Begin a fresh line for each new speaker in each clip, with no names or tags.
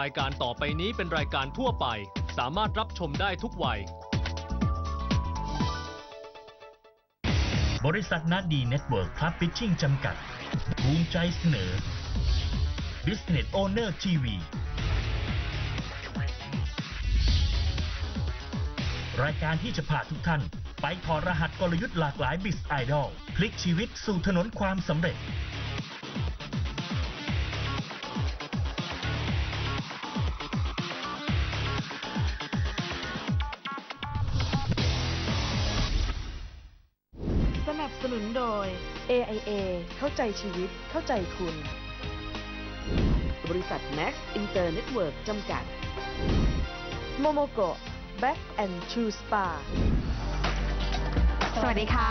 รายการต่อไปนี้เป็นรายการทั่วไป สามารถรับชมได้ทุกวัย
บริษัทนาดีเน็ตเวิร์กพลับพิชชิ่งจำกัด ภูมิใจเสนอ Business Owner TV รายการที่จะพาทุกท่าน ไปถอดรหัสกลยุทธ์หลากหลายบิสไอดอลพลิกชีวิตสู่ถนนความสำเร็จ
นับสนุนโดย AIA เข้าใจชีวิต เข้าใจคุณ บริษัท Max Inter Network จำกัด Momoko Back and Shoe Spa
สวัสดีค่ะ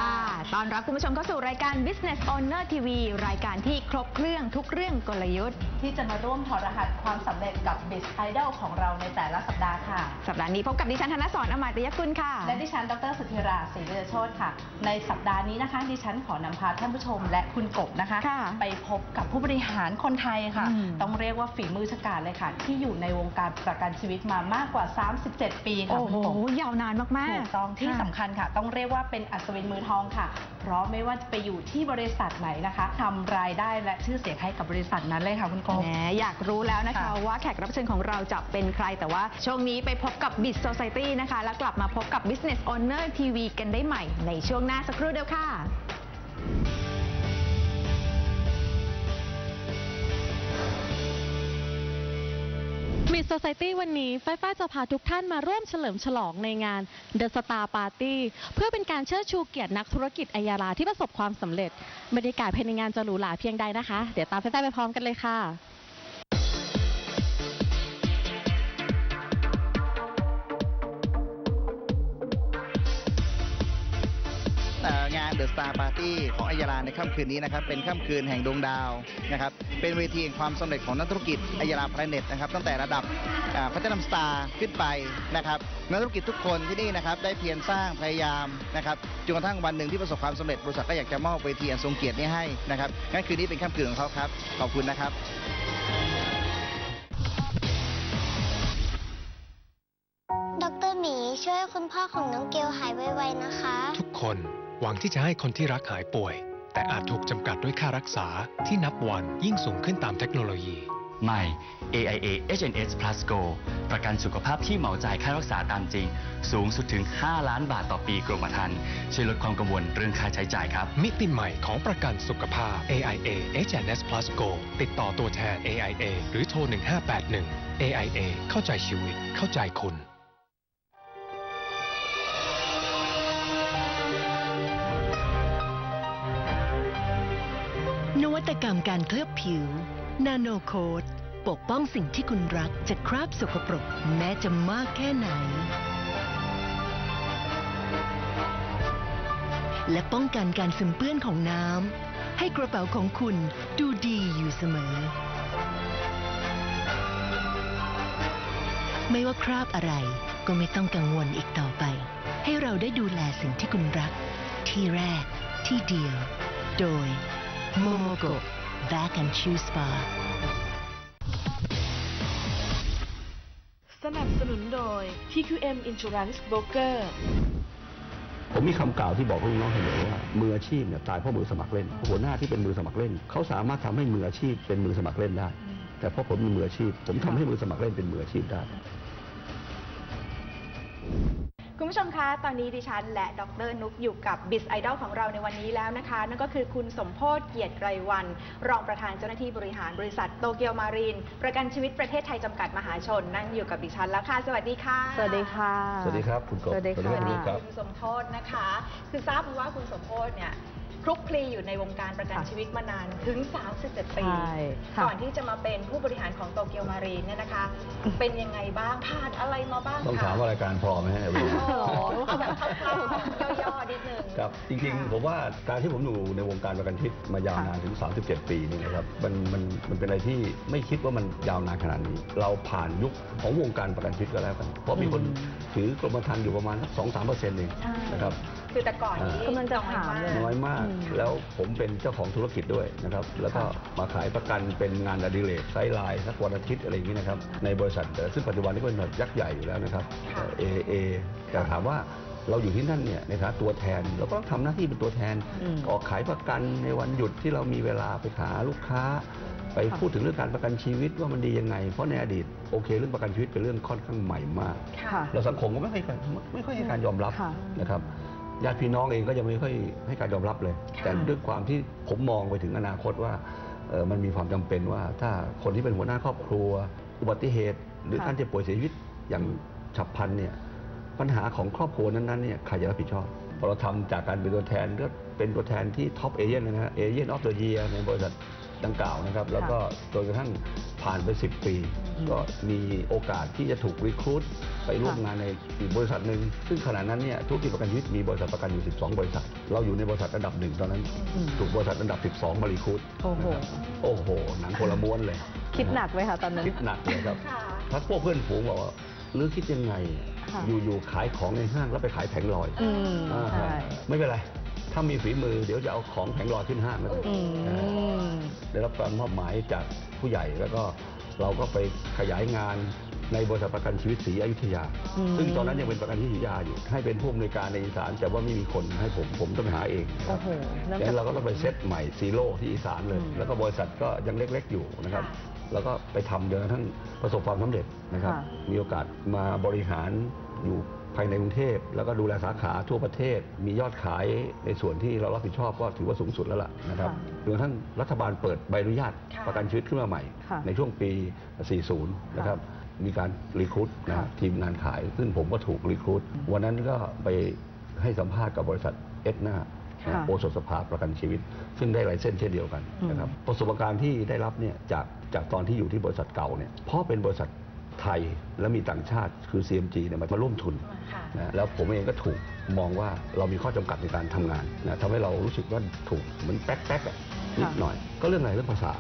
ตอนรับคุณผู้ชมเข้าสู่รายการ Business Owner TV รายการที่ครบเครื่องทุกเรื่องกลยุทธ์
ที่จะมาร่วมถอดรหัสความสำเร็จกับ b i z Idol ของเราในแต่ละสัปดาห์ค่ะ
สัปดาห์นี้พบกับดิฉันธนสรอมาตยกุลค่ะ
และดิฉัน ดรสุธิราศรีเวชโชตค่ะ ในสัปดาห์นี้นะคะ ดิฉันขอนำพาท่านผู้ชมและคุณกบนะคะ
ค่ะ
ไปพบกับผู้บริหารคนไทยค่ะ
อืม
ต้องเรียกว่าฝีมือชะกาจเลยค่ะ ที่อยู่ในวงการประกันชีวิตมามากกว่า 37 ปีค่ะ
โอ้
คุณ
โห
กบ
ยาวนานมากๆ
ถูกต้องที่
ค่ะ
สำคัญค่ะ ต้องเรียกว่าเป็นอัศวินมือทองค่ะ เพราะไม่ว่าจะไปอยู่ที่บริษัทไหนนะคะทำรายได้และชื่อเสียงให้กับบริษัทนั้นเลยค่ะคุณกบ
แหมอยากรู้แล้วนะคะ
ค่ะ
ว่าแขกรับเชิญของเราจะเป็นใคร แต่ว่าช่วงนี้ไปพบกับ b i z Society นะคะ แล้วกลับมาพบกับ Business Owner TV กันได้ใหม่ในช่วงหน้าสักครู่เดียวค่ะ
มิสโซ c i ตี้วันนี้ฝ้ายฝ้ายจะพาทุกท่านมาร่วมเฉลิมฉลองในงาน The Star Party เพื่อเป็นการเชิดชูเกียรตินักธุรกิจอายาราที่ประสบความสำเร็จ บรรยากาศภายในงานจะหรูหราเพียงใดนะคะ เดี๋ยวตามฝ้ายฝ้ายไปพร้อมกันเลยค่ะ
อ่องาน The Star Party ของอัยยาลาในค่ำคืนนี้นะครับ เป็นค่ำคืนแห่งดวงดาวนะครับ เป็นเวทีแห่งความสำเร็จของนักธุรกิจอัยยาลาพลเน็ตนะครับตั้งแต่ระดับพัฒนาสตาร์ขึ้นไปนะครับนักธุรกิจทุกคนที่นี่นะครับได้เพียรสร้างพยายามนะครับจนกระทั่งวันหนึ่งที่ประสบความสำเร็จบริษัทก็อยากจะมอบเวทีอันทรงเกียรตินี้ให้นะครับงั้นคืนนี้เป็นค่ำคืนของเขาครับขอบคุณนะครับ
ดรหมีช่วยให้คุณพ่อของน้องเกลหายไวๆนะคะ
ทุกคน หวังที่จะให้คนที่รักหายป่วย แต่อาจถูกจำกัดด้วยค่ารักษาที่นับวันยิ่งสูงขึ้นตามเทคโนโลยี
ใหม่ AIA HNS Plus Go ประกันสุขภาพที่เหมาจ่ายค่ารักษาตามจริง สูงสุดถึง 5 ล้านบาทต่อปีกรมธรรม์ช่วยลดความกังวลเรื่องค่าใช้จ่ายครับ
มิติใหม่ของประกันสุขภาพ AIA HNS Plus Go ติดต่อตัวแทน AIA หรือโทร 1581 AIA เข้าใจชีวิต เข้าใจคุณ
ตกรรมการเคลือบผิว นาโนโคดปกป้องสิ่งที่คุณรักจากคราบสกปรกแม้จะมากแค่ไหน และป้องกันการซึมเปื้อนของน้ำให้กระเป๋าของคุณดูดีอยู่เสมอ ไม่ว่าคราบอะไรก็ไม่ต้องกังวลอีกต่อไป ให้เราได้ดูแลสิ่งที่คุณรัก ที่แรกที่เดียว โดย Momogo Back and Choose Spa
สนับสนุนโดย TQM Insurance Broker
ผมมีคำกล่าวที่บอกลูกน้องเสมอว่ามืออาชีพเนี่ยตายเพราะมือสมัครเล่น หัวหน้าที่เป็นมือสมัครเล่น เขาสามารถทำให้มืออาชีพเป็นมือสมัครเล่นได้ แต่เพราะผมมีมืออาชีพ ผมทำให้มือสมัครเล่นเป็นมืออาชีพได้
คุณผู้ชมคะ ตอนนี้ดิฉันและดรนุกอยู่กับบิสไอดอลของเราในวันนี้แล้วนะคะ นั่นก็คือคุณสมโพศเกียรติไกรวัน รองประธานเจ้าหน้าที่บริหารบริษัทโตเกียวมารีน ประกันชีวิตประเทศไทยจำกัดมหาชน นั่งอยู่กับดิฉันแล้วค่ะ สวัสดีค่ะ
สวัสดีค่ะ
สวัสดีครับ คุณกบ
สวัสดี
สวัสดี
ค่ะ
ครับ
คุณสมโพธนะคะ คือทราบมาว่าคุณสมโพธเนี่ย คลุกคลีอยู่ในวงการประกัน
ค่ะ
ชีวิตมานานถึง 37 ปี
ใช่ค่ะ
ก่อนที่จะมาเป็นผู้บริหารของโตเกียวมารีนเนี่ยนะคะ เป็นยังไงบ้างผ่านอะไรมาบ้าง
ต้อง
คะ
ถามว่ารายการพอไหมฮะ
โอ้โหเอาแบบคร่าวๆย่อๆนิดนึง
ครับจริงๆ ผมว่าการที่ผมอยู่ในวงการประกันชีวิตมายาวนานถึง 37 ปีนี่นะครับมันมันมันเป็นอะไรที่ไม่คิดว่ามันยาวนานขนาดนี้ เราผ่านยุคของวงการประกันชีวิตก็แล้วกันเพราะมีคนถือกรมธรรม์อยู่ประมาณสักสองสามเปอร์เซ็นต์เอง
ใช่
นะครับ
คือแต่ก่อนนี้
กำลังจะถามเลย
น้อยมาก
อืม
แล้วผมเป็นเจ้าของธุรกิจด้วยนะครับ แล้วก็มาขายประกันเป็นงานอดิเรกไซด์ไลน์สักวันอาทิตย์อะไรอย่างนี้นะครับ ในบริษัทเอ่อซึ่งปัจจุบันนี้เป็นบริษัทยักษ์ใหญ่อยู่แล้วนะครับเอเอแต่ถามว่าเราอยู่ที่นั่นเนี่ยในฐานะตัวแทนเราก็ต้องทำหน้าที่เป็นตัวแทน
อืม
ออกขายประกันในวันหยุดที่เรามีเวลาไปหาลูกค้า ไปพูดถึงเรื่องการประกันชีวิตว่ามันดียังไง เพราะในอดีตโอเค เรื่องประกันชีวิตเป็นเรื่องค่อนข้างใหม่มาก
ค่ะ
แล้วสังคมก็ไม่ค่อยไม่ค่อยให้การยอมรับ
ค่ะ
นะครับ ญาติพี่น้องเองก็ยังไม่ค่อยให้การยอมรับเลย แต่ด้วยความที่ผมมองไปถึงอนาคตว่าเอ่อมันมีความจำเป็นว่าถ้าคนที่เป็นหัวหน้าครอบครัว อุบัติเหตุ หรือ
ค่ะ
การเจ็บป่วยเสียชีวิตอย่างฉับพลันเนี่ยปัญหาของครอบครัวนั้นๆเนี่ยใครจะรับผิดชอบพอเราทำจากการเป็นตัวแทนก็เป็นตัวแทนที่ท็อปเอเย่นนะฮะเอเย่นออฟเดอะเยียในบริษัท ดังกล่าวนะครับ แล้วก็จนกระทั่งผ่านไป 10 ปี ก็มีโอกาสที่จะถูกรีครูดไปร่วมงานในอีกบริษัทหนึ่งซึ่งขณะนั้นเนี่ยธุรกิจประกันชีวิตมีบริษัทประกันอยู่ 12 บริษัท เราอยู่ในบริษัทอันดับหนึ่งตอนนั้น
อืม
ถูกบริษัทอันดับ 12มารีครูด
โอ้โห
นะครับโอ้โหหนังคนละม้วนเลย
คิดหนักไหมคะตอนนั้น
คิดหนักเลยครับ
ค่ะ
พักพวกเพื่อนฝูงบอกว่าหรือคิดยังไง
ค่ะ
อยู่ๆขายของในห้างแล้วไปขายแผงลอย
อืม
อ่า
ใช่
ไม่เป็นไร ถ้ามีฝีมือเดี๋ยวจะเอาของแผงลอยขึ้นห้างมาเลย
อืม
ได้รับการมอบหมายจากผู้ใหญ่แล้วก็เราก็ไปขยายงานในบริษัทประกันชีวิตศรีอยุธยา
อืม
ซึ่งตอนนั้นยังเป็นประกันที่ศรีอยุธยาอยู่ ให้เป็นผู้อำนวยการในอีสานแต่ว่าไม่มีคนให้ผมผมต้องไปหาเองนะค
โอ้
รับ
โหเริ่ม
ดัง
จาก
นั้นเราก็ต้องไปเซตใหม่ซีโร่ที่อีสานเลย
อืม
แล้วก็บริษัทก็ยังเล็ก ๆ อยู่นะครับ แล้วก็ไปทำจนกระทั่งประสบความสำเร็จนะครับ
ค่ะ
มีโอกาสมาบริหารอยู่ ภายในกรุงเทพแล้วก็ดูแลสาขาทั่วประเทศ มียอดขายในส่วนที่เรารับผิดชอบก็ถือว่าสูงสุดแล้วล่ะนะครับจนกระทั่งรัฐบาลเปิดใบอนุญาต
ค่ะ
ประกันชีวิตขึ้นมาใหม่
ค่ะ
ในช่วงปี 40 นะครับมีการรีครูดนะ
ค่ะ
ทีมงานขาย ซึ่งผมก็ถูกรีครูดวันนั้นก็ไปให้สัมภาษณ์กับบริษัทเอสนา
ค่ะ
โอสถสภาประกันชีวิวิตซึ่งได้ไลเส้นส์เช่นเดียวกันนะครับประสบการณ์ที่ได้รับเนี่ยจากจากตอนที่อยู่ที่บริษัทเก่าเนี่ยเพราะเป็นบริษัท ไทยและมีต่างชาติคือ CMG เนี่ยมาร่วมทุน
ค่ะ
นะแล้วผมเองก็ถูกมองว่าเรามีข้อจำกัดในการทำงานนะทำให้เรารู้สึกว่าถูกเหมือนแป๊กแป๊กๆอะนิดหน่อย ก็เรื่องอะไรเรื่องภาษา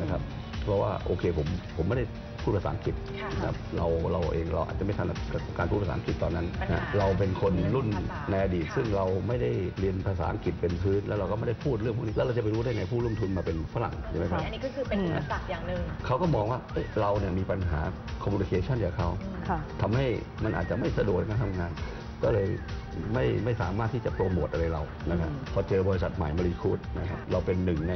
นะครับ เพราะว่าโอเคผมผมไม่ได้ พูดภาษาอังกฤษ
ค่ะ
นะครับเราเราเองเราอาจจะไม่ถนัดกับการพูดภาษาอังกฤษตอนนั้น
ปัญหา
นะเราเป็นคนรุ่น
ภาษา
ในอดีต
ค่ะ
ซึ่งเราไม่ได้เรียนภาษาอังกฤษเป็นพื้น แล้วเราก็ไม่ได้พูดเรื่องพวกนี้แล้วเราจะไปรู้ได้ไงผู้ร่วมทุนมาเป็นฝรั่งใช่ไหมครับ
อันนี้ก็คือเป็นอุปสรรคอย่างหนึ่ง
เขาก็มองว่าเอ้ยเราเนี่ยมีปัญหาคอมมูนิเคชันกับเขา
ค่ะ
ทำให้มันอาจจะไม่สะดวกในการทำงาน ก็เลยไม่ไม่สามารถที่จะโปรโมทอะไรเรานะครับ
อืม
พอเจอบริษัทใหม่มารีคูดนะครับเราเป็นหนึ่งใน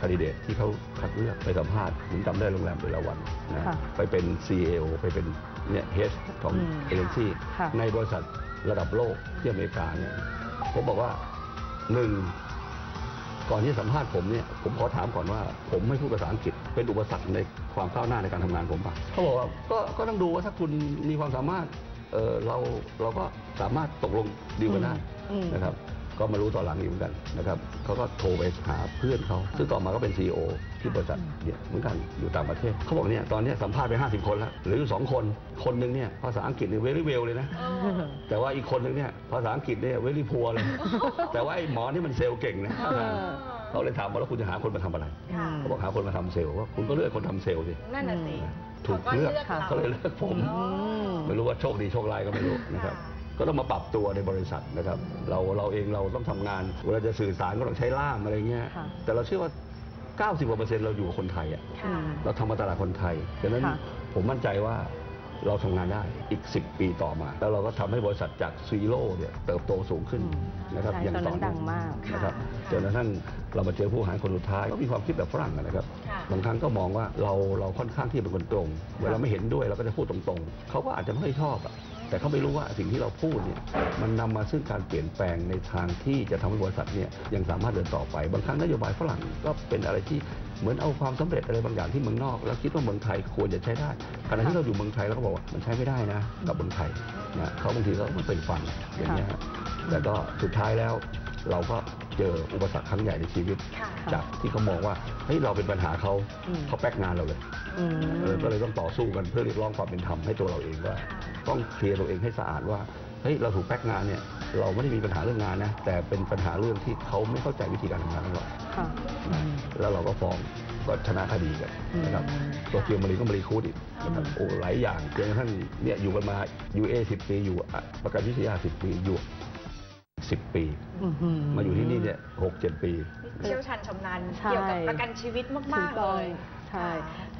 ค a ดิเดตที่เขาคัดเลือกไปสัมภาษณ์ผมจำได้โรงแรมเดลวันนะ
ค่ะ
ไปเป็น CEO ไปเป็นเนี่ยเฮดของ
อืม
เอเจนซี่
ค่ะ
ในบริษัทระดับโลกที่อเมริกาเนี่ยผมบอกว่าหนึ่ง ก่อนที่จะสัมภาษณ์ผมเนี่ยผมขอถามก่อนว่า ผมไม่พูดภาษาอังกฤษเป็นอุปสรรคในความก้าวหน้าในการทำงานผมปะเขาบอกว่าก็ก็ต้องดูว่าถ้าคุณมีความสามารถเออเราเราก็สามารถตกลงดีลกันได้
อืม
นะครับ ก็มารู้ตอนหลังอีกเหมือนกันนะครับเขาก็โทรไปหาเพื่อนเขาซึ่งต่อมาก็เป็น CEO ที่บริษัทเนี่ยเหมือนกันอยู่ต่างประเทศเขาบอกเนี่ยตอนเนี้ยสัมภาษณ์ไป 50 คนแล้วเหลืออยู่สองคน คนหนึ่งเนี่ยภาษาอังกฤษเนี่ย very well เลยนะ แต่ว่าอีกคนหนึ่งเนี่ยภาษาอังกฤษเนี่ยเวลี่พัวเลย แต่ว่าไอ้หมอนี่มันเซลล์เก่งนะ
เออ
เขาเลยถามว่าแล้วคุณจะหาคนมาทำอะไร
ค่ะ
เขาบอกหาคนมาทำเซลล์ว่าคุณก็เลือกคนทำเซลล์สิ
นั่นน่ะสิ
ถูกเลือก
เขาก็
เขาเลยเลือกผม
อ๋อ
ไม่รู้ว่าโชคดีโชคร้ายก็ไม่รู้นะครับ ก็ต้องมาปรับตัวในบริษัทนะครับเราเราเองเราต้องทำงานเวลาจะสื่อสารก็ต้องใช้ล่ามอะไรเงี้ย
ค่ะ
แต่เราเชื่อว่า 90กว่าเปอร์เซ็นต์เราอยู่กับคนไทยอะ
อืม
เราทำมาตลาดคนไทยฉะนั้น
ค่ะ
ผมมั่นใจว่าเราทำงานได้อีก 10 ปีต่อมา แล้วเราก็ทำให้บริษัทจากซีโร่เนี่ยเติบโตสูงขึ้น
อืม
นะครับ
ใช่
อย่าง
ตอนนั้
ต่อนเนื่
ดั
อง
งมาก
นะครับ
ค่ะ
จนกระทั่งเรามาเจอผู้บริหารคนสุดท้ายก็มีความคิดแบบฝรั่งอะนะครับ
ค่ะ
บางครั้งก็มองว่าเราเราค่อนข้างที่เป็นคนตรง เวลาไม่เห็นด้วยเราก็จะพูดตรงๆเขาก็อาจจะไม่ค่อยชอบอะ แต่เขาไม่รู้ว่าสิ่งที่เราพูดเนี่ยมันนำมาซึ่งการเปลี่ยนแปลงในทางที่จะทำให้บริษัทเนี่ยยังสามารถเดินต่อไป บางครั้งนโยบายฝรั่งก็เป็นอะไรที่เหมือนเอาความสำเร็จอะไรบางอย่างที่เมืองนอก แล้วคิดว่าเมืองไทยควรจะใช้ได้ขณะที่เราอยู่เมืองไทยเราก็บอกว่ามันใช้ไม่ได้นะกับเมืองไทยนะเขาบางทีก็ไม่เป็นฟังอย่างเงี้ยแต่ก็สุดท้ายแล้ว เราก็เจออุปสรรคครั้งใหญ่ในชีวิต
ค่ะ
จากที่เขามองว่าเฮ้ยเราเป็นปัญหาเขา
อืม
เขาแป๊กงานเราเลย
อืม
เออก็เลยต้องต่อสู้กันเพื่อเรียกร้องความเป็นธรรมให้ตัวเราเองว่า ต้องเคลียร์ตัวเองให้สะอาดว่าเฮ้ยเราถูกแป๊กงานเนี่ยเราไม่ได้มีปัญหาเรื่องงานนะแต่เป็นปัญหาเรื่องที่เขาไม่เข้าใจวิธีการทำงานของเรา
ค่ะ
นะแล้วเราก็ฟ้องก็ชนะคดีกันนะครับ
อืม
ตัวเกียวมารีก็มารีคูดอีกนะครับโอ้หลายอย่างจนกระทั่งเนี่ยอยู่กันมา UA 10ปีอยู่อะประกันวิทยา10ปีอยู่ 10 ปี
อื้อหือ
มาอยู่ที่นี่เนี่ยหกเจ็ดปี
เชี่ยวชาญชำนาญ
ใช่
เกี่ยวกับประกันชีวิตมาก ๆ เลย
ใช่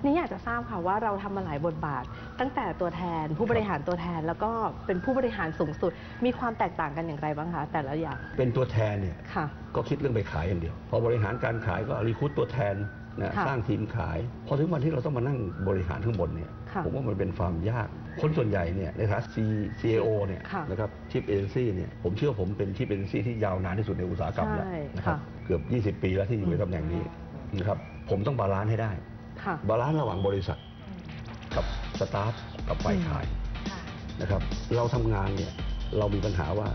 นี่อยากจะทราบค่ะว่าเราทำมาหลายบทบาท ตั้งแต่ตัวแทนผู้บริหารตัวแทนแล้วก็เป็นผู้บริหารสูงสุด มีความแตกต่างกันอย่างไรบ้างคะแต่ละอย่าง
เป็นตัวแทนเนี่ย
ค่ะ
ก็คิดเรื่องไปขายอย่างเดียว พอบริหารการขายก็รีคูดตัวแทนนะ
ค่ะ
สร้างทีมขาย พอถึงวันที่เราต้องมานั่งบริหารข้างบนเนี่ย
ค่ะ
ผมว่ามันเป็นความยาก คนส่วนใหญ่เนี่ยในฐานะ C- CAO เนี่ย
ค่ะ
นะครับชิปเอเจนซี่เนี่ยผมเชื่อว่าผมเป็นชิปเอเจนซี่ที่ยาวนานที่สุดในอุตสาหกรรมแล้ว
ใช่
นะครับ
ค่ะ
เกือบ 20 ปีแล้วที่อยู่ในตำแหน่งนี้นะครับผมต้องบาลานซ์ให้ได้
ค่ะ
บาลานซ์ระหว่างบริษัทกับสตาฟกับฝ่ายขายนะครับเราทำงานเนี่ยเรามีปัญหาว่า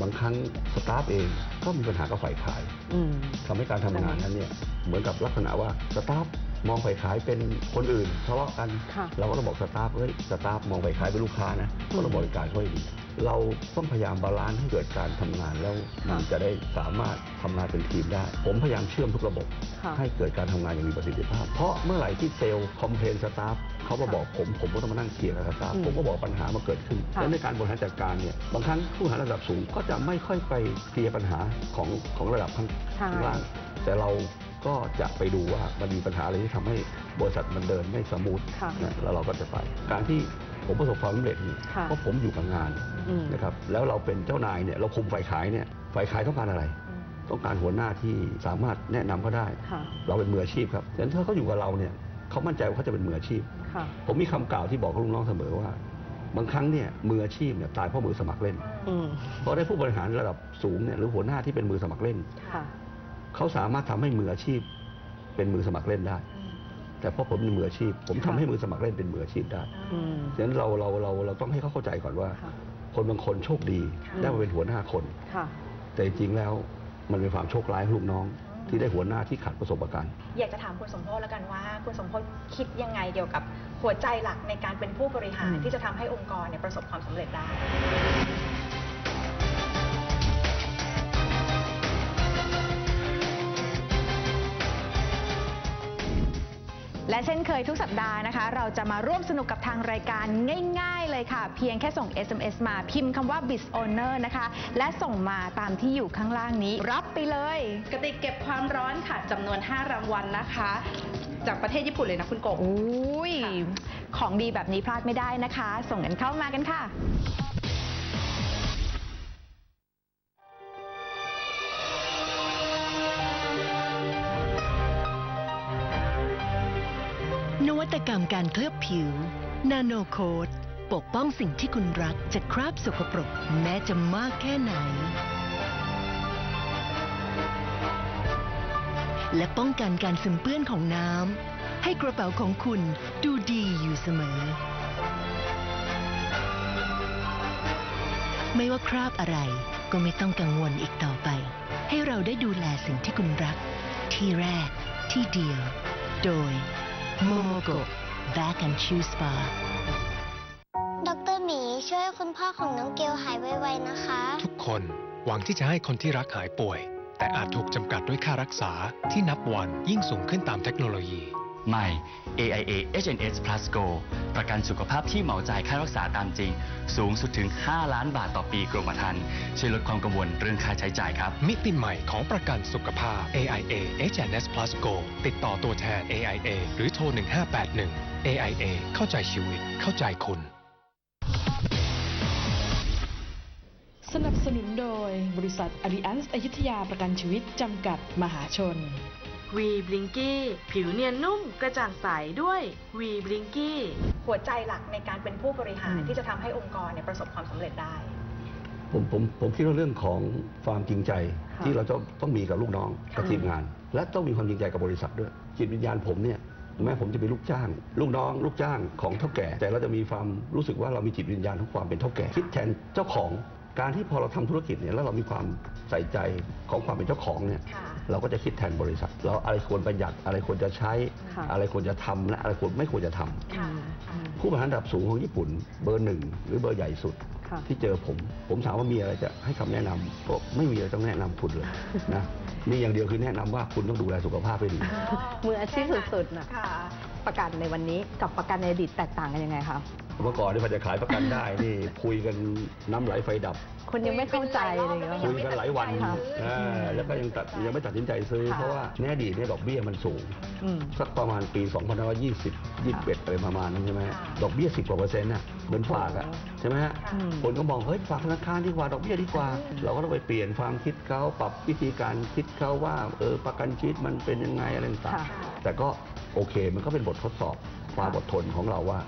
บางครั้งสตาฟเองก็มีปัญหากับฝ่ายขาย
อืม
ทำให้การทำงานนั้นเนี่ยเหมือนกับลักษณะว่าสตาฟ มองฝ่ายขายเป็นคนอื่นทะเลาะกัน
ค่ะ
เราก็ต้องบอกสตาฟเฮ้ยสตาฟมองฝ่ายขายเป็นลูกค้านะก็ต้องบริการเขาให้ดีเราต้องพยายามบาลานซ์ให้เกิดการทำงานแล้วมันจะได้สามารถทำงานเป็นทีมได้ ผมพยายามเชื่อมทุกระบบ
ค่ะ
ให้เกิดการทำงานอย่างมีประสิทธิภาพ เพราะเมื่อไหร่ที่เซลล์คอมเพลนสตาฟเขามาบอกผมผมก็ต้องมานั่งเคลียร์กับสตาฟ
อืม
ผมก็บอกปัญหามาเกิดขึ้น
ค่ะ
และในการบริหารจัดการเนี่ยบางครั้งผู้บริหารระดับสูงก็จะไม่ค่อยไปเคลียร์ปัญหาของของระดับข้าง
ใช่
ข้างล่างแต่เรา ก็จะไปดูว่ามันมีปัญหาอะไรที่ทำให้บริษัทมันเดินไม่สมูท
ค่ะ
นะแล้วเราก็จะไป การที่ผมประสบความสำเร็จนี่
ค่ะ
เพราะผมอยู่กับงาน
อืม
นะครับแล้วเราเป็นเจ้านายเนี่ยเราคุมฝ่ายขายเนี่ยฝ่ายขายต้องการอะไร ต้องการหัวหน้าที่สามารถแนะนำเขาได้
ค่ะ
เราเป็นมืออาชีพครับฉะนั้นถ้าเขาอยู่กับเราเนี่ยเขามั่นใจว่าเขาจะเป็นมืออาชีพ
ค่ะ
ผมมีคำกล่าวที่บอกกับลูกน้องเสมอว่า บางครั้งเนี่ยมืออาชีพเนี่ยตายเพราะมือสมัครเล่น
อืม
เพราะได้ผู้บริหารระดับสูงเนี่ยหรือหัวหน้าที่เป็นมือสมัครเล่น
ค่ะ
เขาสามารถทำให้มืออาชีพ เป็นมือสมัครเล่นได้ แต่เพราะผมเป็นมืออาชีพ ผมทำให้มือสมัครเล่นเป็นมืออาชีพได้
อืม
ฉะนั้นเราเราเราเราต้องให้เขาเข้าใจก่อนว่า
ค่ะ
คนบางคนโชคดี
ค่ะ
ได้มาเป็นหัวหน้าคน
ค่ะ
แต่จริงๆแล้วมันเป็นความโชคร้ายของลูกน้องที่ได้หัวหน้าที่ขาดประสบการณ์
อยากจะถามคุณสมโพศแล้วกันว่า คุณสมโพศคิดยังไงเกี่ยวกับหัวใจหลักในการเป็นผู้บริหาร
อืม
ที่จะทำให้องค์กรเนี่ยประสบความสำเร็จได้ และเช่นเคยทุกสัปดาห์นะคะ เราจะมาร่วมสนุกกับทางรายการง่ายๆเลยค่ะ เพียงแค่ส่ง SMS มาพิมพ์คำว่า b i z owner นะคะ และส่งมาตามที่อยู่ข้างล่างนี้ รับไปเลย
กติกเก็บความร้อนค่ะจำนวน 5 รางวัลนะคะ จากประเทศญี่ปุ่นเลยนะคุณกบ
อุ้ย ของดีแบบนี้พลาดไม่ได้นะคะ ส่งกันเข้ามากันค่ะ
ตกรรมการเคลือบผิว นาโนโคดปกป้องสิ่งที่คุณรักจากคราบสกปรกแม้จะมากแค่ไหน และป้องกันการซึมเปื้อนของน้ำให้กระเป๋าของคุณดูดีอยู่เสมอ ไม่ว่าคราบอะไรก็ไม่ต้องกังวลอีกต่อไป ให้เราได้ดูแลสิ่งที่คุณรัก ที่แรกที่เดียว โดย Momogo Back and Shoe Spa
ดรหมีช่วยให้คุณพ่อของน้องเกลหายไวๆนะคะ
ทุกคนหวังที่จะให้คนที่รักหายป่วย แต่อาจถูกจำกัดด้วยค่ารักษาที่นับวันยิ่งสูงขึ้นตามเทคโนโลยี
ใหม่ AIA HNS Plus Go ประกันสุขภาพที่เหมาจ่ายค่ารักษาตามจริง สูงสุดถึง 5 ล้านบาทต่อปีกรมธรรม์ช่วยลดความกังวลเรื่องค่าใช้จ่ายครับ
มิติใหม่ของประกันสุขภาพ AIA HNS Plus Go ติดต่อตัวแทน AIA หรือโทร 1581 AIA เข้าใจชีวิต เข้าใจคุณ
สนับสนุนโดยบริษัทอ l ิอันส์อยุธยาประกันชีวิตจำกัดมหาชน วีบลิงกี้ผิวเนียนนุ่มกระจ่างใสด้วยวีบลิงกี้
หัวใจหลักในการเป็นผู้บริหาร
อืม
ที่จะทำให้องค์กรเนี่ยประสบความสำเร็จได้
ผมผมผมคิดว่าเรื่องของความจริงใจ
ค่ะ
ที่เราจะต้องมีกับลูกน้องกับ
ค่ะ
ทีมงาน และต้องมีความจริงใจกับบริษัทด้วยจิตวิญญาณผมเนี่ยแม้ผมจะเป็นลูกจ้าง ลูกน้อง ลูกจ้างของเท่าแก่ แต่เราจะมีความรู้สึกว่าเรามีจิตวิญญาณของความเป็นเท่าแก่คิดแทนเจ้าของการที่พอเราทำธุรกิจเนี่ยแล้วเรามีความ ใส่ใจของความเป็นเจ้าของเนี่ย
ค่ะ
เราก็จะคิดแทนบริษัท เราอะไรควรประหยัดอะไรควรจะใช้
ค่ะ
อะไรควรจะทำและอะไรควรไม่ควรจะทำ
ค่ะ
ผู้บริหารระดับสูงของญี่ปุ่น เบอร์หนึ่งหรือเบอร์ใหญ่สุด
ค่ะ
ที่เจอผม ผมถามว่ามีอะไรจะให้คำแนะนำก็ไม่มีอะไรต้องแนะนำคุณเลยนะมีอย่างเดียวคือแนะนำว่าคุณต้องดูแลสุขภาพให้ดี
มืออาชีพสุดๆนะ
ค่ะ
ประกันในวันนี้กับประกันในอดีตแตกต่างกันยังไงคะ
เมื่อก่อนที่พอจะขายประกันได้นี่ คุยกันน้ำไหลไฟดับ
คนยังไม่เข้าใจอะไรอย่างเงี้ย
คุยกันหลายวัน
ค่ะ
อ่าแล้วก็ยังตัดยังไม่ตัดสินใจซื้อ
ค่ะ
เพราะว่าในอดีตเนี่ยดอกเบี้ยมันสูง
อืม
สักประมาณปี 2520 21อะไรประมาณนั้นใช่ไหมฮะดอกเบี้ย 10กว่าเปอร์เซ็นต์น่ะเหมือนฝากอะใช่ไหมฮะ
อืม
คนก็มองเฮ้ยฝากธนาคารดีกว่าดอกเบี้ยดีกว่า เราก็ต้องไปเปลี่ยนความคิดเขาปรับวิธีการคิดเขาว่าเออประกันชีวิตมันเป็นยังไงอะไรต่าง
ค่ะ
ๆแต่ก็ โอเค มันก็เป็นบททดสอบความอดทนของเราว่า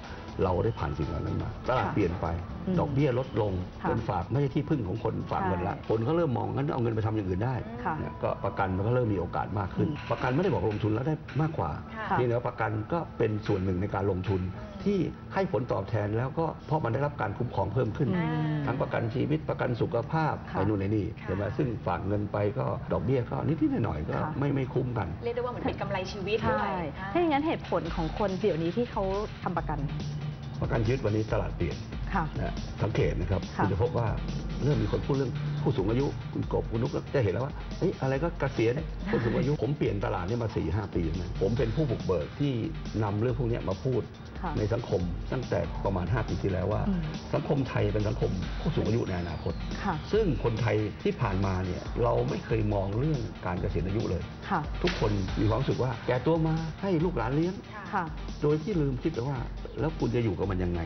เราได้ผ่านสิ่งเหล่านั้นมาตลาด
ค่ะ
เปลี่ยนไป
อืม
ดอกเบี้ยลดลง
ค่ะ
เงินฝากไม่ใช่ที่พึ่งของคนฝากเงินละ
ใช่
คนก็เริ่มมองงั้นเอาเงินไปทำอย่างอื่นได้
ค่ะ
เนี่ยก็ประกันมันก็เริ่มมีโอกาสมากขึ้น ประกันไม่ได้บอกลงทุนแล้วได้มากกว่า
ค่ะ
เพียงแต่ว่าประกันก็เป็นส่วนหนึ่งในการลงทุน ที่ให้ผลตอบแทนแล้วก็เพราะมันได้รับการคุ้มครองเพิ่มขึ้น
อืม
ทั้งประกันชีวิตประกันสุขภาพ
ค่ะ
ไอ้นู่นไอ้นี่ใช่ไหมซึ่งฝากเงินไปก็ดอกเบี้ยก็นิดๆหน่อยๆก็
ค่ะ
ไม่ไม่คุ้มกัน
เรียกได้ว่าเหมือนเป็นกำไรชีวิตด้ว
ใช่
ย
ถ้าอย่างนั้นเหตุผลของคนเดี๋ยวนี้ที่เขาทำประกัน
ประกันชีวิตวันนี้ตลาดเปลี่ยน
ค่ะ
นะสังเกตนะครับ
ค่ะ
คุณจะพบว่าเริ่มมีคนพูดเรื่องผู้สูงอายุคุณกบคุณนุกก็จะเห็นแล้วว่าเอ้ยอะไรก็เกษียณคนสูงอายุผมเปลี่ยนตลาดเนี่ยมา4ี่หปีแล้วนะผมเป็นผู้บุกเบิกที่นำเรื่องพวกเนี้ยมาพูด
ค่ะ
ในสังคมตั้งแต่ประมาณ 5 ปีที่แล้วว่า
อืม
สังคมไทยเป็นสังคมผู้สูงอายุในอนาคต
ค่ะ
ซึ่งคนไทยที่ผ่านมาเนี่ยเราไม่เคยมองเรื่องการเกษียณอายุเลย
ค่ะ
ทุกคนมีความรู้สึกว่าแก่ตัวมาให้ลูกหลานเลี้ยง
ค่ะ
โดยที่ลืมคิดไปว่า แล้วคุณจะอยู่กับมันยังไง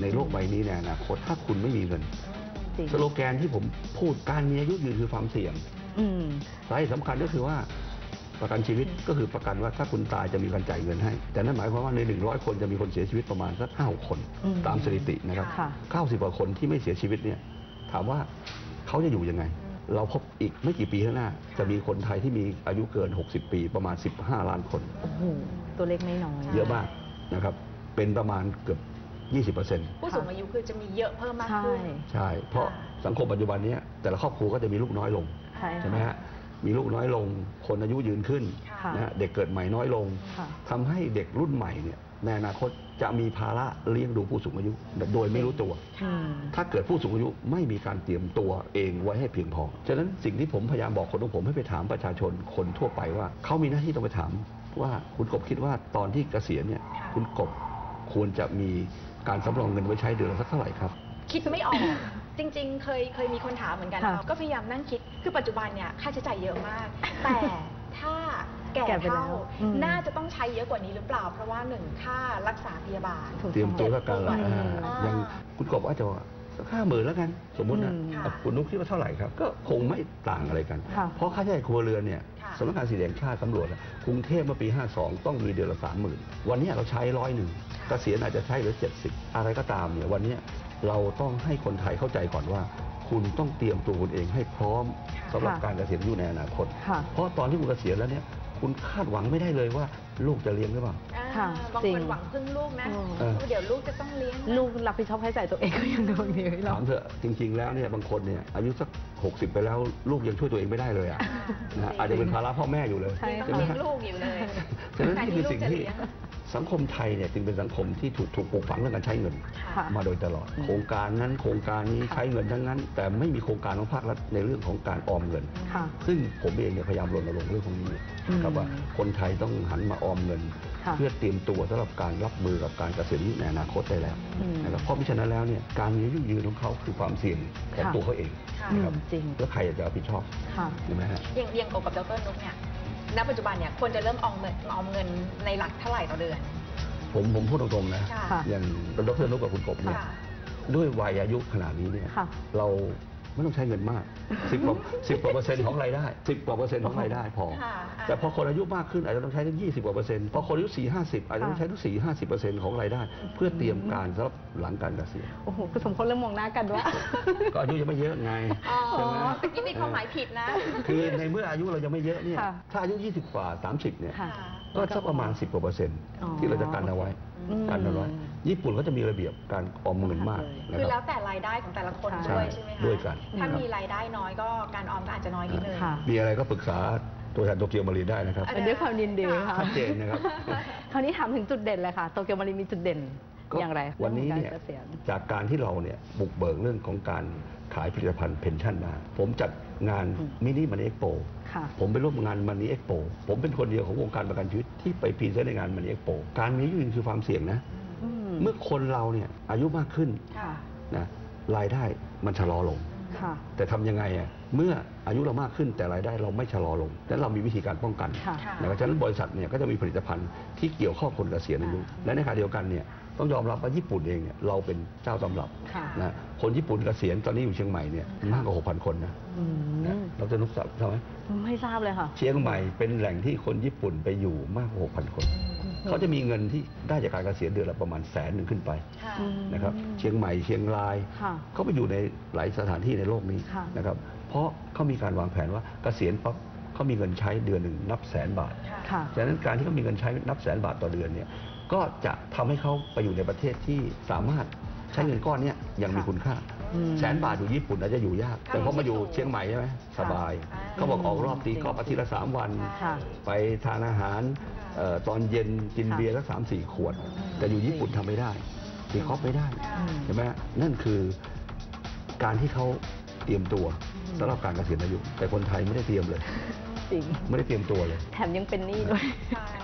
ในโลกใบนี้ในอนาคตถ้าคุณไม่มีเงิน
จริง
สโลแกนที่ผมพูดการมีอายุยืนคือความเสี่ยง
อืม
สาเหตุสำคัญก็คือว่าประกันชีวิตก็คือประกันว่าถ้าคุณตายจะมีการจ่ายเงินให้ แต่นั่นหมายความว่าใน 100 คนจะมีคนเสียชีวิตประมาณสักห้าคน
อืม
ตามสถิตินะครับ
ค่ะ
90กว่าคนที่ไม่เสียชีวิตเนี่ยถามว่าเขาจะอยู่ยังไง เราพบอีกไม่กี่ปีข้างหน้า จะมีคนไทยที่มีอายุเกิน 60 ปีประมาณ 15 ล้านคน
โอ้โหตัวเล็กไม่น้อย
เยอะมากนะครับ เป็นประมาณเกือบ 20%
ผู้สูงอายุคือจะมีเยอะเพิ่มมาก
ใช่
ขึ้น
ใช่ เพราะสังคมปัจจุบันเนี้ยแต่ละครอบครัวก็จะมีลูกน้อยลง
ใช่
ใช่ไหมฮะมีลูกน้อยลง คนอายุยืนขึ้น
ค่ะ
นะฮะเด็กเกิดใหม่น้อยลง
ค่ะ
ทำให้เด็กรุ่นใหม่เนี่ยในอนาคตจะมีภาระเลี้ยงดูผู้สูงอายุ โดยไม่รู้ตัว
อืม
ถ้าเกิดผู้สูงอายุไม่มีการเตรียมตัวเองไว้ให้เพียงพอ ฉะนั้นสิ่งที่ผมพยายามบอกคนของผมให้ไปถามประชาชนคนทั่วไปว่า เขามีหน้าที่ต้องไปถามว่าคุณกบคิดว่าตอนที่เกษียณเนี่ย
ค่ะ
คุณกบควรจะมี การสำรองเงินไว้ใช้เดือนละสักเท่าไหร่ครับ
คิดไม่ออก จริงๆ เคยเคยมีคนถามเหมือนกัน
ค่ะ
ก็พยายามนั่งคิดคือปัจจุบันเนี่ยค่าใช้จ่ายเยอะมาก แต่ถ้าแก่
แก่ไปแล้
เท่าว
อืม
น่าจะต้องใช้เยอะกว่านี้หรือเปล่า เพราะว่าหนึ่งค่ารักษาพยาบาล
ถูก
เตรียมตัวกับการละ
อืม
อ่าอย่างคุณกบอาจจะว่า สักห้าหมื่นแล้วกัน สมมุตินะ
อืม
อะคุณนุ๊กคิดว่าเท่าไหร่ครับ ก็คงไม่ต่างอะไรกัน
ค่ะ
เพราะค่าใช้จ่ายครัวเรือนเนี่ย
ค่ะ
สำนักงานสีแดงชาติสำรวจนะกรุงเทพเมื่อปี 52 ต้องมีเดือนละสามหมื่นวันนี้เราใช้ร้อยหนึ่งเกษียณอาจจะใช้เหลือ 70 อะไรก็ตามเนี่ยวันนี้เราต้องให้คนไทยเข้าใจก่อนว่า คุณต้องเตรียมตัวคุณเองให้พร้อมสำหรับ
ค่ะ
การเกษียณอายุในอนาคต
ค่ะ
เพราะตอนที่คุณเกษียณแล้วเนี่ย คุณคาดหวังไม่ได้เลยว่าลูกจะเลี้ยงหรือเปล่า
อ่า
ค่ะ
บาง
จริ
ค
ง
นหวังพึ่งลูกนะ
อืม
เออ
เดี๋ยวลูกจะต้องเลี้ยงนะ
ลูกรับผิดชอบค่าใช้จ่ายตัวเองก็ยังโดนอยู่หรอ
ถามเถอะจริง ๆ แล้วเนี่ยบางคนเนี่ยอายุสัก 60 ไปแล้วลูกยังช่วยตัวเองไม่ได้เลยอะนะฮะอาจจะเป็นภาระพ่อแม่อยู่เลย
ใช่
ยัง
ใช่
ต้อง
ไหม
เลี้ยง
ฮะ
ลูกอยู่เลย
ฉะนั้นนี่คือสิ่งที่
แทนที่ลูกจะเลี้ยง
สังคมไทยเนี่ยจึงเป็นสังคมที่ถูกถูกปลูกฝังเรื่องการใช้เงิน
ค่ะ
มาโดยตลอด
อืม
โครงการนั้นโครงการนี้
ค่ะ
ใช้เงินทั้งนั้น แต่ไม่มีโครงการของภาครัฐในเรื่องของการออมเงิน
ค่ะ
ซึ่งผมเองเนี่ยพยายามรณรงค์เรื่องพวกนี้นะครับ
อืม
ว่าคนไทยต้องหันมาออมเงิน
ค่ะ
เพื่อเตรียมตัวสำหรับการรับมือกับการเกษียณอายุในอนาคตได้แล้ว
อืม
นะครับเพราะมิฉะนั้นแล้วเนี่ยการมีอายุยืนของเขาคือความเสี่ยงของ
ค่ะ
ตัวเขาเอง
ค่ะ
อื
นะ
ม
ครับ
จริง
แล้วใครจะรับผิดชอบ
ค่ะ
ใช่ไหมฮะ
อย่างอย่างโอกับดรนุกเนี่ยณปัจจุบันเนี่ยควรจะเริ่มออมเงินออมเงินในหลักเท่าไหร่ต่อเดือน
ผมผมพูดตรงๆนะ
ค่ะ
ค่ะ
อย่างดรนุกกับคุณกบเนี่ย
ค่ะ
ด้วยวัยอายุขนาดนี้เนี่ย
ค่ะ
เรา ไม่ต้องใช้เงินมากสิบกว่าสิบกว่าเปอร์เซ็นต์ของรายได้สิบกว่าเปอร์เซ็นต์ของรายได้พอ
ค่ะ
แต่พอคนอายุมากขึ้นอาจจะต้องใช้ถึงยี่สิบกว่าเปอร์เซ็นต์พอคนอายุสี่ห้าสิบอาจจะต้องใช้ถึงสี่ห้าสิบเปอร์เซ็นต์ของรายได้ เพื่อเตรียมการสำหรับหลังการเกษียณ
โอ้โหคุณสมพลเริ่มมองหน้ากันว่า
ก็อายุยังไม่เยอะไง
อ๋อ
ใช่ไหม
ตะกี้มีความหมายผิดนะ
คือในเมื่ออายุเรายังไม่เยอะเนี่ย
ค่ะ
ถ้าอายุ 20 กว่า 30 เนี่ย
ค่ะ
ก็สักประมาณ 10กว่าเปอร์เซ็นต์
อ๋อ
ที่เราจะกันเอาไว้
อืม
กันเอาไว้ญี่ปุ่นก็จะมีระเบียบการออมเงินมากนะ
คือ
ค
แล้
รั
ว
บ
แต่รายได้ของแต่ละคน
ใช่
ด้วยใช่ไหมคะ
ด้วยกัน
ถ้า
ครับ
มีรายได้น้อยก็การออมก็อาจจะน้อยนิดนึง
ค่ะ
มีอะไรก็ปรึกษาตัวแทนโตเกียวมารีนได้นะครับ
อัน
ด้วยความยินดีค่ะ
ชัดเจนนะครับ
คราวนี้ถามถึงจุดเด่นเลยค่ะโตเกียวมารีมีจุดเด่น
ก็
อย่างไร
วันนี้เนี่ย
รื่องของการเกษียณ
จากการที่เราเนี่ยบุกเบิกเรื่องของการขายผลิตภัณฑ์เพนชั่นมา ผมจัด งานมินิมันเอ็กโป
ค่ะ
ผมไปร่วมงานมันนี่เอ็กโปผมเป็นคนเดียวของวงการประกันชีวิตที่ไปพรีเซนต์ในงานมันนี่เอ็กโปการมีอายุยืนคือความเสี่ยงนะ
อืม
เมื่อคนเราเนี่ยอายุมากขึ้น
ค่ะ
นะรายได้มันชะลอลง
ค่ะ
แต่ทำยังไงอะเมื่ออายุเรามากขึ้นแต่รายได้เราไม่ชะลอลงดังนั้นเรามีวิธีการป้องกัน
ค่ะ
นะครับฉะนั้นบริษัทเนี่ยก็จะมีผลิตภัณฑ์ที่เกี่ยวข้องคนเกษียณอายุและในขณะเดียวกันเนี่ย ต้องยอมรับว่าญี่ปุ่นเองเนี่ยเราเป็นเจ้าตำรับ
ค่ะ
นะคนญี่ปุ่นเกษียณตอนนี้อยู่เชียงใหม่เนี่ยมากกว่า 6,000 คนนะ
อืม
เราจะนุกสับใช่ไหม
ไม่ทราบเลยค่ะ
เชียงใหม่เป็นแหล่งที่คนญี่ปุ่นไปอยู่มากกว่า 6,000 คน เขาจะมีเงินที่ได้จากการเกษียณเดือนละประมาณแสนหนึ่งขึ้นไป
ค่ะ
นะครับเชียงใหม่เชียงราย
ค่ะ
เขาไปอยู่ในหลายสถานที่ในโลกนี้
ค่ะ
นะครับเพราะเขามีการวางแผนว่าเกษียณปั๊บเขามีเงินใช้เดือนหนึ่งนับแสนบาท
ค่ะ
ฉะนั้นการที่เขามีเงินใช้นับแสนบาทต่อเดือนเนี่ย ก็จะทำให้เขาไปอยู่ในประเทศที่สามารถใช้เงินก้อนเนี้ยอย่างมีคุณค่า
อืม
แสนบาทอยู่ญี่ปุ่นอาจจะอยู่ยาก แต่พอมาอยู่เชียงใหม่ใช่ไหมสบาย เขาบอกออกรอบตีกอล์ฟอาทิตย์ละสามวัน
ค่ะ
ไปทานอาหารเอ่อตอนเย็นกิน
ค่ะ
เบียร์ละสามสี่ขวด แต่อยู่ญี่ปุ่นทำไม่ได้ตีกอล์ฟไม่ได้เห็นไหมฮะนั่นคือการที่เขาเตรียมตัวสำหรับการเกษียณอายุ แต่คนไทยไม่ได้เตรียมเลย
จริง
ไม่ได้เตรียมตัวเลย
แถมยังเป็นหนี้ด้วย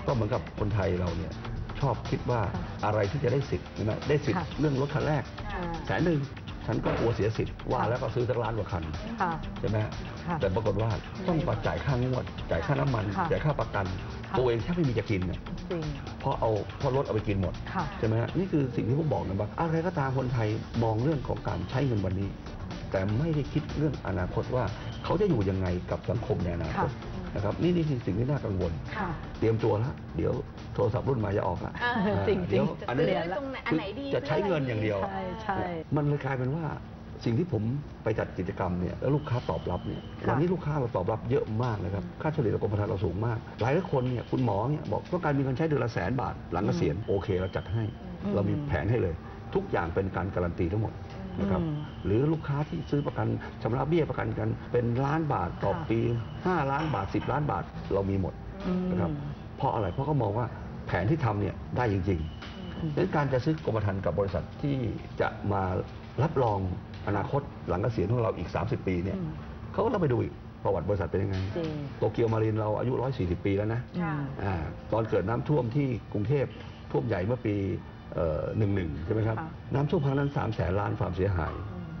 ก็เหมือนกับคนไทยเราเนี่ย ชอบคิดว่าอะไรที่จะได้สิทธิ์ใช่ไหมได้สิทธิ์
ค่ะ
เรื่องรถคันแรก
อ่า
แสนหนึ่งฉันก็กลัวเสียสิทธิ์ว่า
ค่ะ
แล้วก็ซื้อสักล้านกว่าคัน
ค่ะ
ใช่ไหมฮะ
ค่ะ
แต่ปรากฏว่าต้องมาจ่ายค่างวดจ่ายค่าน้ำมัน
ค่ะ
จ่ายค่าประกัน
ค่ะ
ตัวเองแทบไม่มีจะกินเนี่ย
จริง
เพราะเอาเพราะรถเอาไปกินหมด
ค่ะ
ใช่ไหมฮะนี่คือสิ่งที่ผมบอกนะว่าอะไรก็ตามคนไทยมองเรื่องของการใช้เงินวันนี้ แต่ไม่ได้คิดเรื่องอนาคตว่า เขาจะอยู่ยังไงกับสังคมในอนาคต
ค่ะ
นะครับนี่นี่คือสิ่งที่น่ากังวล
ค่ะ
เตรียมตัวแล้วเดี๋ยวโทรศัพท์รุ่นใหม่จะออกละ
อ่า
อ่า
จริงๆ
เดี๋ยวอันนี้
จะซื้อตรงไหนอันไหนดี
จะใช้เงินอย่างเดียว
ใช่ใช่
มันเลยกลายเป็นว่าสิ่งที่ผมไปจัดกิจกรรมเนี่ยแล้วลูกค้าตอบรับเนี่ย
ค่ะ
วันนี้ลูกค้าเราตอบรับเยอะมากนะครับค่าเฉลี่ยกรมธรรม์เราสูงมาก หลายหลายคนเนี่ยคุณหมอเนี่ยบอกต้องการมีเงินใช้เดือนละแสนบาทหลังเกษียณโอเคเราจัดให้
อืม
เรามีแผนให้เลย ทุกอย่างเป็นการการันตีทั้งหมด นะครับ
อืม
หรือลูกค้าที่ซื้อประกันชำระเบี้ยประกันกันเป็นล้านบาทต่อ
ค่ะ
ปี 5 ล้านบาท 10 ล้านบาทเรามีหมด
อืม
นะครับเพราะอะไรเพราะเขามองว่าแผนที่ทำเนี่ยได้จริงๆดังนั้นการจะซื้อกรมธรรม์กับบริษัทที่จะมารับรองอนาคตหลังเกษียณของเราอีก 30 ปีเนี่ย
อืม
เขาก็ต้องไปดูอีกประวัติบริษัทเป็นยังไง
จริง
โตเกียวมารีนเราอายุ 140 ปีแล้วนะ
อืม
อาตอนเกิดน้ำท่วมที่กรุงเทพท่วมใหญ่เมื่อปี หนึ่งหนึ่งใช่ไหมครับ
ค่ะ
น้ำท่วมครั้งนั้น3แสนล้านความเสียหาย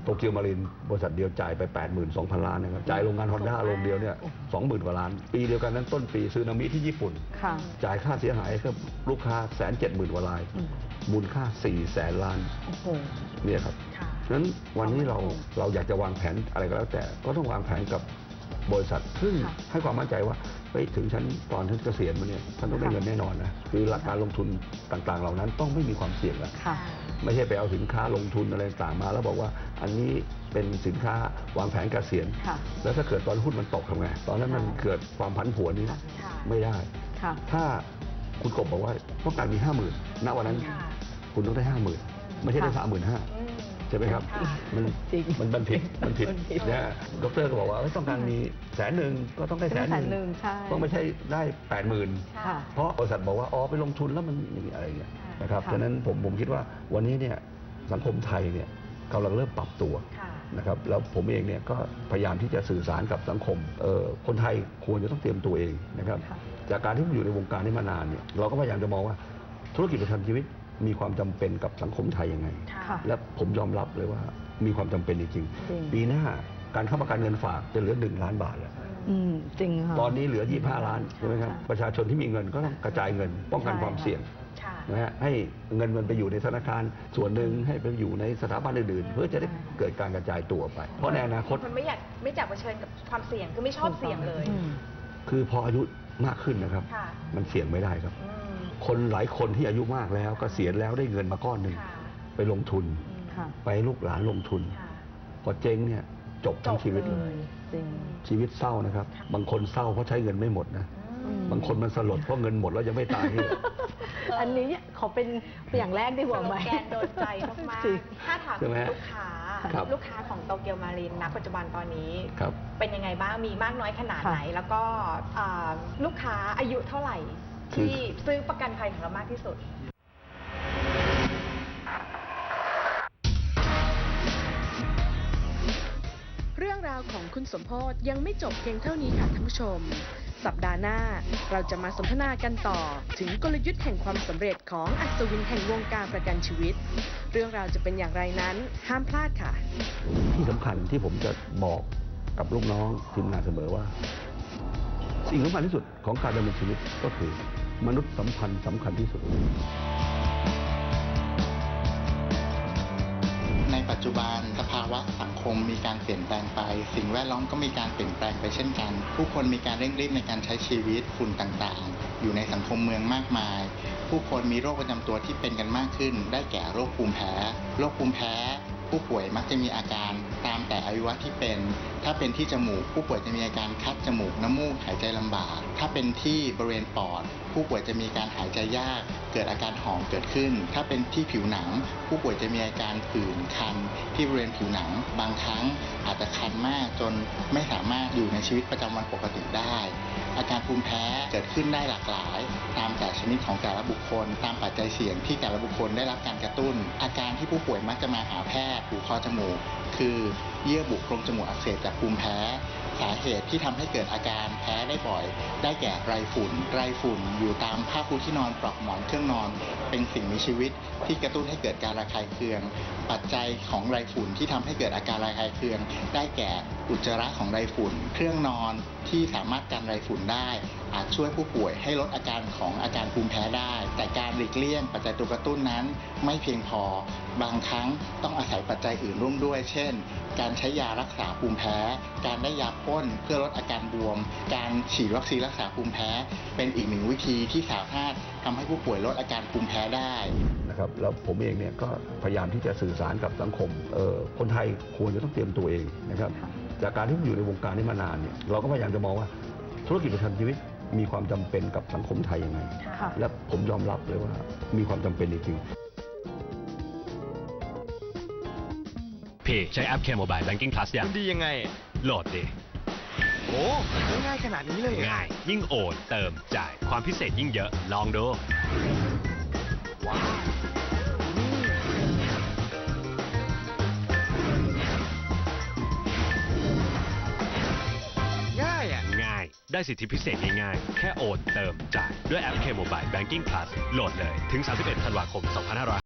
โตเกียวมารีนบริษัทเดียวจ่ายไป 82,000 ล้านนะครับจ่ายโรงงานฮอนด้าโรงเดียวเนี่ย20,000 กว่าล้าน ปีเดียวกันนั้นต้นปีซึนามิที่ญี่ปุ่น
ค่ะ
จ่ายค่าเสียหายกับลูกค้าแสนเจ็ดหมื่นกว่าราย
อืม
มูลค่า4ี่แสนล้าน
โอ้โห
เนี่ยครับ
ค่ะ
ฉะนั้นวันนี้เราเราอยากจะวางแผนอะไรก็แล้วแต่ก็ต้องวางแผนกับ บริษัท ซึ่ง
ค่ะ
ให้ความมั่นใจว่าไปถึงฉันตอนฉันเกษียณมาเนี่ยฉันต้องได้
ค่ะ
เงินแน่นอนนะคือหลักการลงทุนต่างๆ เหล่านั้นต้องไม่มีความเสี่ยงแล้ว
ค่ะ
ไม่ใช่ไปเอาสินค้าลงทุนอะไรต่างๆมา แล้วบอกว่าอันนี้เป็นสินค้าวางแผนเกษียณ
ค่ะ
แล้วถ้าเกิดตอนหุ้นมันตกทำไงตอนนั้นมันเกิดความผันผวนนี้
ค่ะ
ไม่ได้
ค่ะ
ถ้าคุณกบบอกว่าต้องการมีห้าหมื่นณวันนั้น
ค่ะ
คุณต้องได้ห้าหมื่นไม่ใช่ได้
ค่ะ
สามหมื่นห้า
อืม
ใช่ไหมครับ
ค่ะ
มัน
จริง
มันมันผิดมันผิด
มันผิด
นะฮะดรก็บอกว่าเอ้ยต้องการมีแสนหนึ่งก็ต้องได้แสนห
แส
นึ่
น
ง
หนึ่งใช่
ต้องไม่ใช่ได้แปดหมื่น
ค่ะ
เพราะบริษัทบอกว่าอ๋อไปลงทุนแล้วมันอย่างนี้อะไรอย่างเงี้ยนะครับ
ค่ะ
ฉะนั้นผมผมคิดว่าวันนี้เนี่ยสังคมไทยเนี่ยกำลังเริ่มปรับตัว
ค่ะ
นะครับแล้วผมเองเนี่ยก็พยายามที่จะสื่อสารกับสังคมเอ่อคนไทยควรจะต้องเตรียมตัวเองนะครับ
ค่ะ
จากการที่ผมอยู่ในวงการนี้มานานเนี่ยเราก็พยายามจะมองว่าธุรกิจประกันชีวิต มีความจำเป็นกับสังคมไทยยังไง
ค่ะ
และผมยอมรับเลยว่ามีความจำเป็นจริง
จริง
ๆปีหน้าการเข้าประกันเงินฝากจะเหลือหนึ่งล้านบาทแล้ว
อืมจริงค่ะ
ตอนนี้เหลือ 25 ล้านใช่ไหมครับ
ค่ะ
ประชาชนที่มีเงินก็ต้องกระจายเงิน ป้องกัน
ใช่
ความเสี่ยง
ค่ะ
นะฮะให้เงินมันไปอยู่ในธนาคารส่วนหนึ่งให้ไปอยู่ในสถาบันอื่นๆ เพื่อจะได้เกิดการกระจายตัวไป เพราะในอนาคต
มันไม่อยากไม่อยากเผชิญกับความเสี่ยงคือไม่ชอบเสี่ยงเลย
อืม
คือพออายุมากขึ้นนะครับ
ค่ะ
มันเสี่ยงไม่ได้ครับ
อืม
คนหลายคนที่อายุมากแล้วเกษียณแล้วได้เงินมาก้อนหนึ่ง
ค่ะ
ไปลงทุน
ค่ะ
ไปให้ลูกหลานลงทุน
ค่ะ
พอเจ๊งเนี่ยจบทั้งชีวิตเลย
จริง
ชีวิตเศร้านะครับ บางคนเศร้าเพราะใช้เงินไม่หมดนะ
อืม
บางคนมันสลดเพราะเงินหมดแล้วยังไม่ตายนี่แหละ
อันนี้ขอเป็นอย่างแรกดีกว่าไหม
สโลแกนโดนใจมาก
จริง
ๆ ถ้าถาม
ใช่ไหม
ลูกค้า
ครับ
ลูกค้าของโตเกียวมารีนณปัจจุบันตอนนี้
ครับ
เป็นยังไงบ้าง มีมากน้อยขนาด
ค่ะ
ไหน แล้วก็อ่าลูกค้าอายุเท่าไหร่
คือ
ที่ซื้อประกันภัยของเรามากที่สุด
เรื่อง
ราวของคุณสมโพศยังไม่จบเพียงเท่านี้ค่ะท่านผู้ชม สัปดาห์หน้าเราจะมาสนทนากันต่อ ถึงกลยุทธ์แห่งความสำเร็จของอัศวินแห่งวงการประกันชีวิต เรื่องราวจะเป็นอย่างไรนั้น ห้ามพลาดค่ะ
ที่สำคัญที่ผมจะบอกกับลูกน้องทีมงานเสมอว่า สิ่งสำคัญที่สุดของการดำเนินชีวิตก็คือ มนุษย์สัมพันธ์สำคัญที่สุด
ในปัจจุบันสภาวะสังคมมีการเปลี่ยนแปลงไป สิ่งแวดล้อมก็มีการเปลี่ยนแปลงไปเช่นกัน ผู้คนมีการเร่งรีบในการใช้ชีวิตฝุ่นต่างๆ อยู่ในสังคมเมืองมากมาย ผู้คนมีโรคประจำตัวที่เป็นกันมากขึ้น ได้แก่โรคภูมิแพ้โรคภูมิแพ้ผู้ป่วยมักจะมีอาการตามแต่อายุวะที่เป็น ถ้าเป็นที่จมูก ผู้ป่วยจะมีอาการคัดจมูกน้ำมูกหายใจลำบาก ถ้าเป็นที่บริเวณปอดผู้ป่วยจะมีการหายใจยาก เกิดอาการหอบเกิดขึ้น ถ้าเป็นที่ผิวหนัง ผู้ป่วยจะมีอาการผื่นคัน ที่บริเวณผิวหนัง บางครั้งอาจจะคันมากจนไม่สามารถอยู่ในชีวิตประจำวันปกติได้ อาการภูมิแพ้เกิดขึ้นได้หลากหลาย ตามแต่ชนิดของแต่ละบุคคล ตามปัจจัยเสี่ยงที่แต่ละบุคคลได้รับการกระตุ้น อาการที่ผู้ป่วยมักจะมาหาแพทย์หูคอจมูก คือเยื่อบุโพรงจมูกอักเสบจากภูมิแพ้ สาเหตุที่ทำให้เกิดอาการแพ้ได้บ่อย ได้แก่ไรฝุ่น ไรฝุ่นอยู่ตามผ้าปูที่นอนปลอกหมอนเครื่องนอน เป็นสิ่งมีชีวิตที่กระตุ้นให้เกิดการระคายเคือง ปัจจัยของไรฝุ่นที่ทำให้เกิดอาการระคายเคือง ได้แก่ อุจจาระของไรฝุ่น เครื่องนอนที่สามารถกันไรฝุ่นได้ อาจช่วยผู้ป่วยให้ลดอาการของอาการภูมิแพ้ได้ แต่การหลีกเลี่ยงปัจจัยตัวกระตุ้นนั้น ไม่เพียงพอบางครั้งต้องอาศัยปัจจัยอื่นร่วมด้วย เช่น การใช้ยารักษาภูมิแพ้ การได้ยาพ่นเพื่อลดอาการบวม การฉีดวัคซีนรักษาภูมิแพ้ เป็นอีกหนึ่งวิธีที่สามารถทำให้ผู้ป่วยลดอาการภูมิแพ้ได้
นะครับแล้วผมเองเนี่ยก็พยายามที่จะสื่อสารกับสังคมออคนไทยควรจะต้องเตรียมตัวเองนะครับ จากการที่ผมอยู่ในวงการนี้มานานเนี่ยเราก็พยายามจะมองว่าธุรกิจประกันชีวิตมีความจำเป็นกับสังคมไทยยังไง
ค่ะ
และผมยอมรับเลยว่ามีความจำเป็นจริง
พี่ใช้แอป K Mobile Banking Plus ยัง
มันดียังไง
โหลดดิ
โอ้ง่ายขนาดนี้เลยเหรอ
ง่าย ยิ่งโอนเติมจ่ายความพิเศษยิ่งเยอะลองดู
ว้าว
ได้สิทธิพิเศษง่ายๆ แค่โอนเติมจ่ายด้วยแอป K Mobile Banking Plus โหลดเลย ถึง 31 ธันวาคม 2 5 6 5